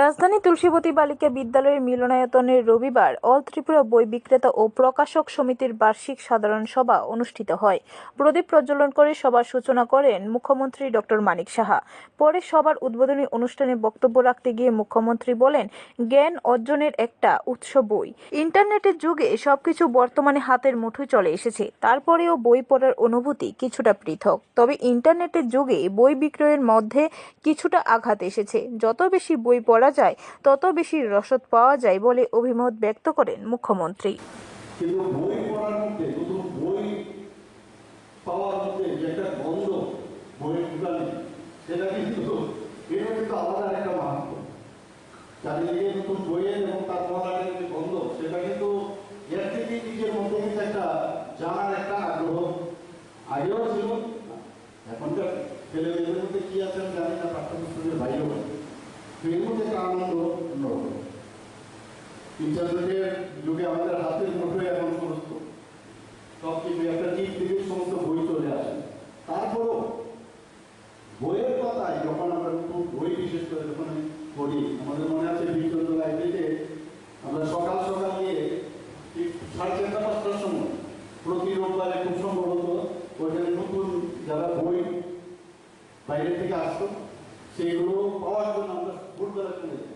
রাজধানী তুলসীবতী বালিকা বিদ্যালয়ের মিলনায়তনের রবিবার অল ত্রিপুরা বই বিক্রেতা ও প্রকাশক সমিতির বার্ষিক সাধারণ সভা অনুষ্ঠিত হয়। প্রদীপ প্রজ্বলন করে সভার সূচনা করেন মুখ্যমন্ত্রী ডক্টর মানিক সাহা। পরে সবার উদ্বোধনী অনুষ্ঠানে বক্তব্য রাখতে গিয়ে মুখ্যমন্ত্রী বলেন, জ্ঞান অর্জনের একটা উৎস বই। ইন্টারনেটের যুগে সবকিছু বর্তমানে হাতের মুঠোয় চলে এসেছে। তারপরেও বই পড়ার অনুভূতি কিছুটা পৃথক। তবে ইন্টারনেটের যুগে বই বিক্রয়ের মধ্যে কিছুটা আঘাত এসেছে। যত বেশি বই পড়া যায়, তত বেশি রসদ পাওয়া যায় বলে অভিমত ব্যক্ত করেন মুখ্যমন্ত্রী। মধ্যে এখনকার ছেলেমেয়েদের মধ্যে কি আছে আমি জানি না পাঠ্যপুস্তকের বাইরেও তো এর মধ্যে একটা আনন্দ অন্যরকম ইন্টারনেটের যুগে আমাদের হাতের মুঠোয় এখন সমস্ত সব কিছু, একটা টিপ থেকে সমস্ত বই চলে আসে। তারপরও বইয়ের কথায় যখন আমরা নতুন বই বিশেষ করে যখন পড়ি, আমাদের মনে আছে বীরচন্দ্র লাইব্রেরিতে আমরা সকাল সকাল গিয়ে সাড়ে চারটা, পাঁচটার সময় প্রতি রোববারে খুব সম্ভবত ওইখানে নতুন যারা বই বাইরে থেকে আসতো সেগুলো পাওয়ার জন্য আমরা ভোরবেলা চলে যাই